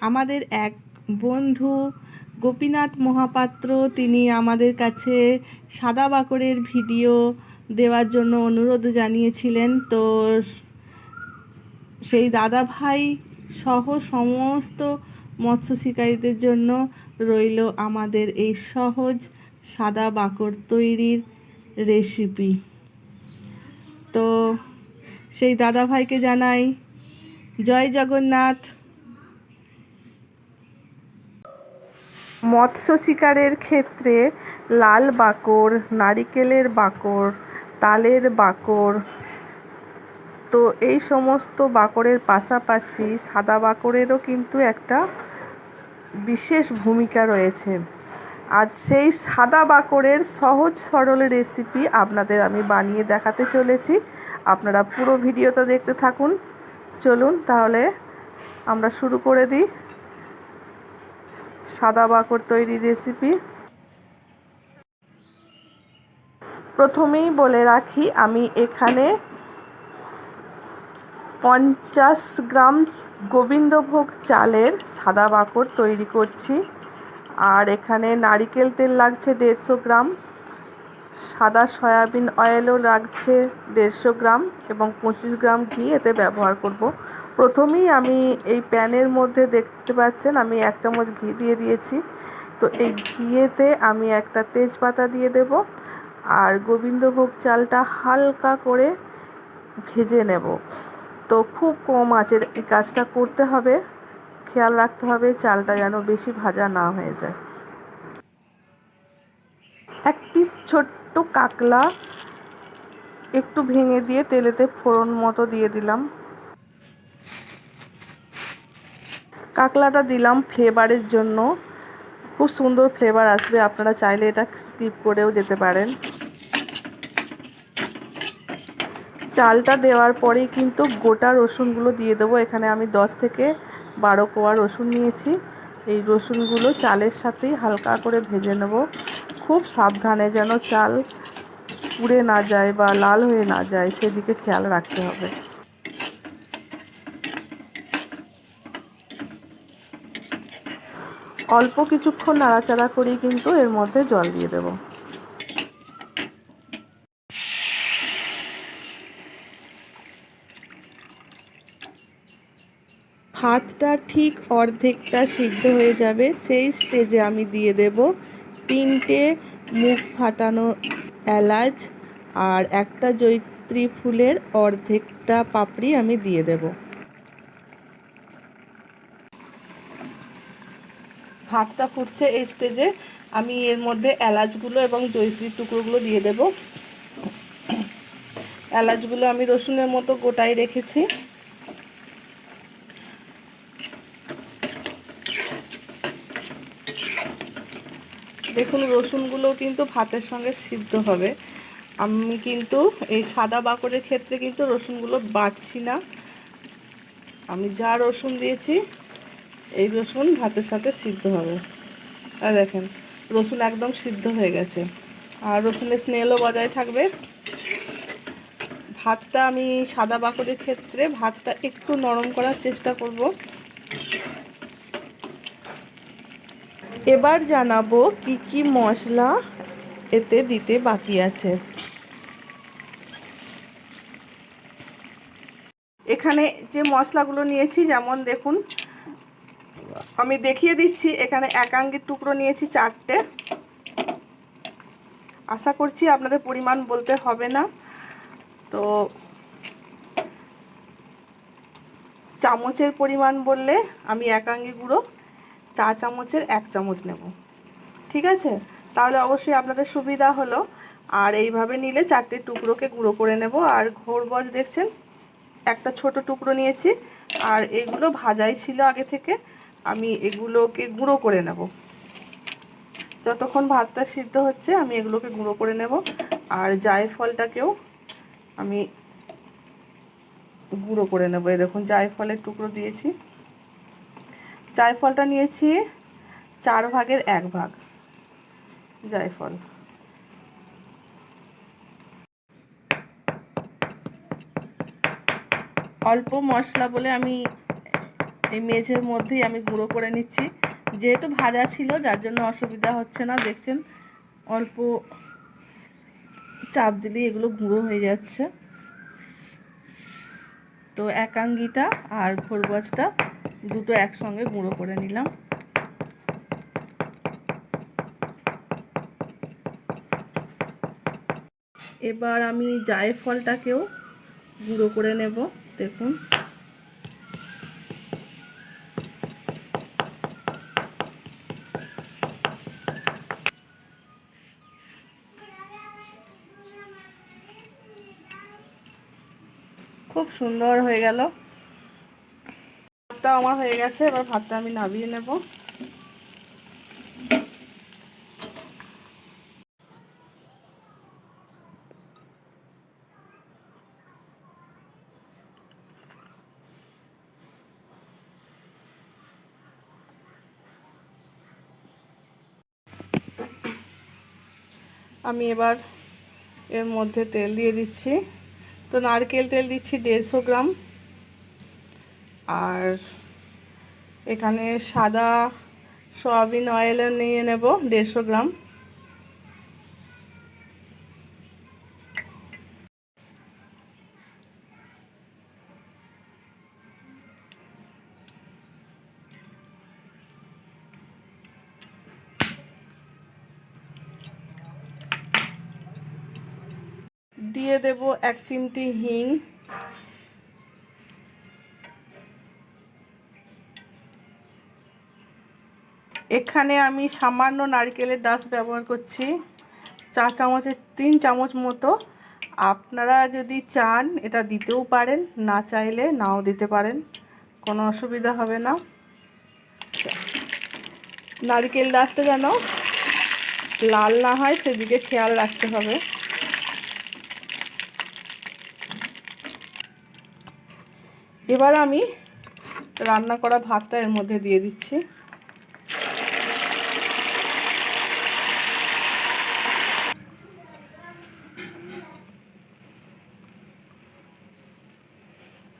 আমাদের এক বন্ধু গোপীনাথ মহাপাত্র, তিনি আমাদের কাছে সাদা বাকরের ভিডিও দেওয়ার জন্য অনুরোধ জানিয়েছিলেন। তো সেই দাদা ভাই সহ সমস্ত মৎস্য শিকারীদের জন্য রইল আমাদের এই সহজ সাদা বাকর তৈরির রেসিপি। তো সেই দাদা ভাইকে জানাই, জয় জগন্নাথ। মৎস্য শিকারের ক্ষেত্রে লাল বাকর, নারিকেলের বাকর, তালের বাকর। তো এই সমস্ত বাকরের পাশাপাশি সাদা বাকরেরও কিন্তু একটা বিশেষ ভূমিকা রয়েছে। আজ সেই সাদা বাকরের সহজ সরল রেসিপি আপনাদের আমি বানিয়ে দেখাতে চলেছি। আপনারা পুরো ভিডিওটা দেখতে থাকুন। চলুন তাহলে আমরা শুরু করে দিই। সাদা বাকর তৈরি রেসিপি প্রথমেই বলে রাখি, আমি এখানে পঞ্চাশ গ্রাম গোবিন্দভোগ চালের সাদা বাকর তৈরি করছি। আর এখানে নারিকেল তেল লাগছে দেড়শো গ্রাম। সাদা সয়াবিন অয়েলও লাগছে দেড়শো গ্রাম এবং পঁচিশ গ্রাম ঘি এতে ব্যবহার করব। প্রথমেই আমি এই প্যানের মধ্যে দেখতে পাচ্ছেন আমি এক চামচ ঘি দিয়ে দিয়েছি। তো এই ঘিয়েতে আমি একটা তেজপাতা দিয়ে দেব আর গোবিন্দভোগ চালটা হালকা করে ভেজে নেব। তো খুব কম আঁচের এই কাজটা করতে হবে। খেয়াল রাখতে হবে চালটা যেন বেশি ভাজা না হয়ে যায়। এক পিস ছোট্ট কাকলা, একটু ভেঙে দিয়ে তেলেতে ফোড়ন মতো দিয়ে দিলাম। কাকলাটা দিলাম ফ্লেভারের জন্য। খুব সুন্দর ফ্লেভার আসবে, আপনারা চাইলে এটা স্কিপ করেও যেতে পারেন। চালটা দেওয়ার পরেই কিন্তু গোটা রসুনগুলো দিয়ে দেবো। এখানে আমি দশ থেকে বারো কোয়া রসুন নিয়েছি। এই রসুনগুলো চালের সাথেই হালকা করে ভেজে নেব। খুব সাবধানে যেন চাল পুড়ে না যায় বা লাল হয়ে না যায়, সেদিকে খেয়াল রাখতে হবে। অল্প কিছুক্ষণ নাড়াচাড়া করেই কিন্তু এর মধ্যে জল দিয়ে দেবো। ভাতটা ঠিক অর্ধেকটা সিদ্ধ হয়ে যাবে, সেই স্টেজে আমি দিয়ে দেব তিনটে মুখ ফাটানো এলাচ আর একটা জৈত্রী ফুলের অর্ধেকটা পাপড়ি আমি দিয়ে দেব। ভাতটা ফুটছে এই স্টেজে। আমি এর মধ্যে এলাচগুলো এবং জৈত্রীর টুকরোগুলো দিয়ে দেব। এলাচগুলো আমি রসুনের মতো গোটাই রেখেছি। দেখুন, রসুনগুলো কিন্তু ভাতের সঙ্গে সিদ্ধ হবে। আমি কিন্তু এই সাদা বাকরের ক্ষেত্রে কিন্তু রসুনগুলো বাটছি না। আমি যা রসুন দিয়েছি, এই রসুন ভাতের সাথে সিদ্ধ হবে। আর দেখেন, রসুন একদম সিদ্ধ হয়ে গেছে। আর রসুনের স্মেলও বজায় থাকবে। ভাতটা আমি সাদা বাকরের ক্ষেত্রে ভাতটা একটু নরম করার চেষ্টা করব। এবার জানাব কি কি মশলা এতে দিতে বাকি আছে। এখানে যে মশলাগুলো নিয়েছি, যেমন দেখুন, আমি দেখিয়ে দিচ্ছি, এখানে একাঙ্গির টুকরো নিয়েছি চারটে। আশা করছি আপনাদের পরিমাণ বলতে হবে না। তো চামচের পরিমাণ বললে আমি একাঙ্গি গুঁড়ো চা চামচের এক চামচ নেব। ঠিক আছে? তাহলে অবশ্যই আপনাদের সুবিধা হলো। আর এইভাবে নিলে চারটে টুকরোকে গুঁড়ো করে নেব। আর ঘোরবজ দেখছেন? একটা ছোট টুকরো নিয়েছি। আর এগুলো ভাজাই ছিল আগে থেকে। আমি এগুলোকে গুঁড়ো করে নেব। যতক্ষণ ভাতটা সিদ্ধ হচ্ছে, আমি এগুলোকে গুঁড়ো করে নেব। আর জায়ফলটাকেও আমি গুঁড়ো করে নেব। এই দেখুন, জায়ফলের টুকরো দিয়েছি। জায়ফলটা নিয়েছি চার ভাগের এক ভাগ। জায়ফল। অল্প মশলা বলে আমি এই মেঝের মধ্যেই আমি গুঁড়ো করে নিচ্ছি। যেহেতু ভাজা ছিল, যার জন্য অসুবিধা হচ্ছে না, দেখছেন? অল্প চাপ দিলেই এগুলো গুঁড়ো হয়ে যাচ্ছে। তো একাঙ্গিটা আর খোরবাজটা দুটো একসঙ্গে গুঁড়ো করে নিলাম। এবার আমি জায়ফলটাকেও গুঁড়ো করে নেব, দেখুন। খুব সুন্দর হয়ে গেল। ভাতটা আমার হয়ে গেছে, এবার ভাতটা আমি নামিয়ে নেব। আমি এবার এর মধ্যে তেল দিয়ে দিচ্ছি। তো নারকেল তেল দিচ্ছি দেড়শো গ্রাম। আর এখানে সাদা সয়াবিন অয়েল নিয়ে নেব দেড়শো গ্রাম। দিয়ে দেব এক চিমটি হিং। এখানে আমি সামান্য নারকেলের ডাস ব্যবহার করছি, চা চামচের তিন চামচ মতো। আপনারা যদি চান, এটা দিতেও পারেন, না চাইলে নাও দিতে পারেন। কোনো অসুবিধা হবে না। নারকেল ডাসটা যেন লাল না হয়, সেদিকে খেয়াল রাখতে হবে। এবার আমি রান্না করা ভাতটা এর মধ্যে দিয়ে দিচ্ছি।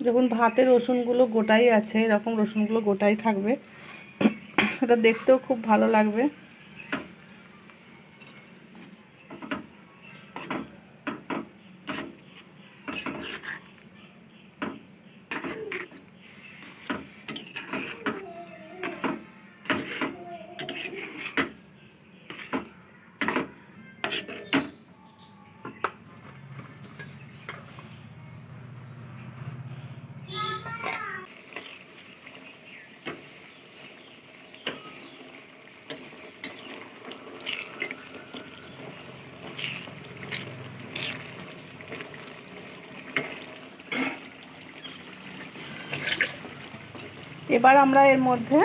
যখন ভাতে রসুনগুলো গোটাই আছে এরকম রসুনগুলো গোটাই থাকবে। এটা দেখতেও খুব ভালো লাগবে। এবার আমরা এর মধ্যে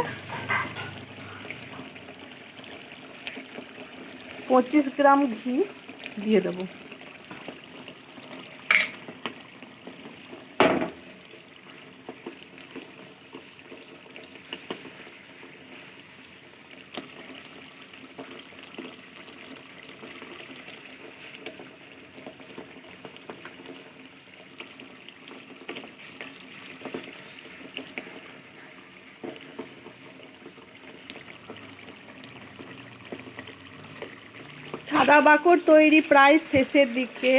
পঁচিশ গ্রাম ঘি দিয়ে দেব। সাদা বাকর তৈরি প্রায় শেষের দিকে।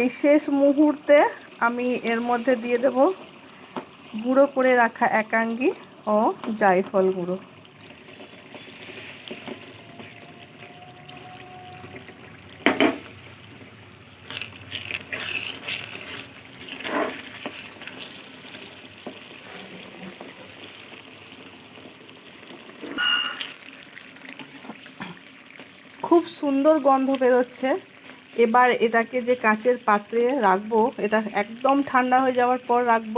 এই শেষ মুহূর্তে আমি এর মধ্যে দিয়ে দেব গুঁড়ো করে রাখা একাঙ্গি ও জায়ফল গুঁড়ো। খুব সুন্দর গন্ধ বেরোচ্ছে। এবার এটাকে যে কাচের পাত্রে রাখব, এটা একদম ঠান্ডা হয়ে যাওয়ার পর রাখব।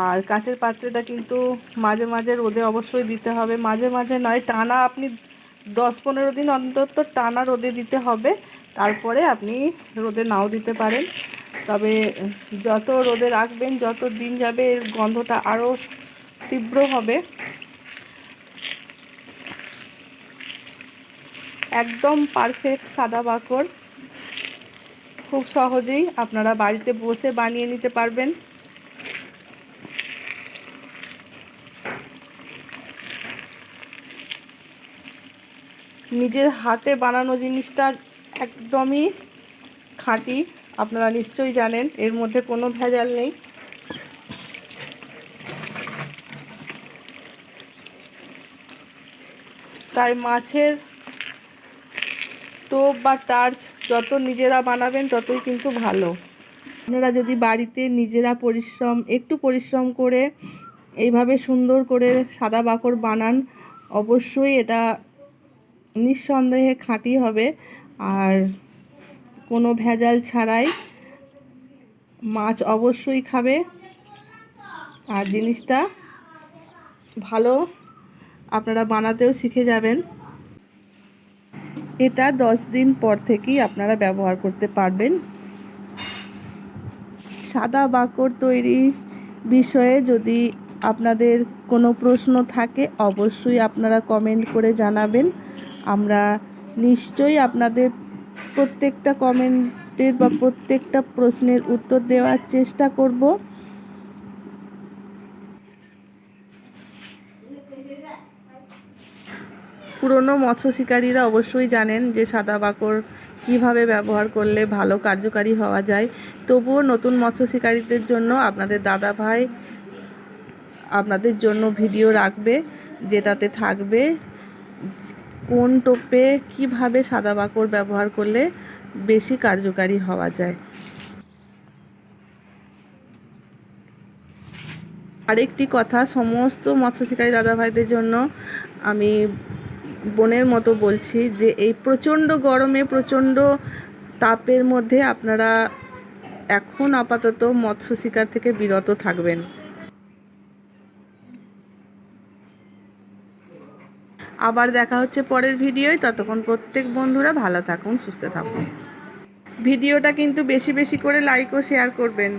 আর কাচের পাত্রটা কিন্তু মাঝে মাঝে রোদে অবশ্যই দিতে হবে। মাঝে মাঝে নয়, টানা আপনি দশ পনেরো দিন অন্তত টানা রোদে দিতে হবে। তারপরে আপনি রোদে নাও দিতে পারেন। তবে যত রোদে রাখবেন, যত দিন যাবে এর গন্ধটা আরও তীব্র হবে। একদম পারফেক্ট সাদা বাকর খুব সহজেই আপনারা বাড়িতে বসে বানিয়ে নিতে পারবেন। নিজের হাতে বানানো জিনিসটা একদমই খাঁটি, আপনারা নিশ্চয়ই জানেন, এর মধ্যে কোনো ভেজাল নেই। তাই মাছের টোপ বা টার্চ যত নিজেরা বানাবেন ততই কিন্তু ভালো। আপনারা যদি বাড়িতে নিজেরা পরিশ্রম, একটু পরিশ্রম করে এইভাবে সুন্দর করে সাদা বাকড় বানান, অবশ্যই এটা নিঃসন্দেহে খাঁটি হবে। আর কোনো ভেজাল ছাড়াই মাছ অবশ্যই খাবে। আর জিনিসটা ভালো আপনারা বানাতেও শিখে যাবেন। এটা দশ দিন পর থেকেই আপনারা ব্যবহার করতে পারবেন। সাদা বাকর তৈরি বিষয়ে যদি আপনাদের কোনো প্রশ্ন থাকে, অবশ্যই আপনারা কমেন্ট করে জানাবেন। আমরা নিশ্চয়ই আপনাদের প্রত্যেকটা কমেন্টের বা প্রত্যেকটা প্রশ্নের উত্তর দেওয়ার চেষ্টা করব। পুরনো মৎস্য শিকারীরা অবশ্যই জানেন যে সাদা বাকড় কীভাবে ব্যবহার করলে ভালো কার্যকারী হওয়া যায়। তবুও নতুন মৎস্য শিকারীদের জন্য আপনাদের দাদা ভাই আপনাদের জন্য ভিডিও রাখবে, যেটাতে থাকবে কোন টোপে কীভাবে সাদা বাকড় ব্যবহার করলে বেশি কার্যকারী হওয়া যায়। আরেকটি কথা, সমস্ত মৎস্য শিকারী দাদা ভাইদের জন্য আমি বোনের মতো বলছি যে এই প্রচণ্ড গরমে, প্রচণ্ড তাপের মধ্যে আপনারা এখন আপাতত মৎস্য শিকার থেকে বিরত থাকবেন। আবার দেখা হচ্ছে পরের ভিডিওয়। ততক্ষণ প্রত্যেক বন্ধুরা ভালো থাকুন, সুস্থ থাকুন। ভিডিওটা কিন্তু বেশি বেশি করে লাইক ও শেয়ার করবেন।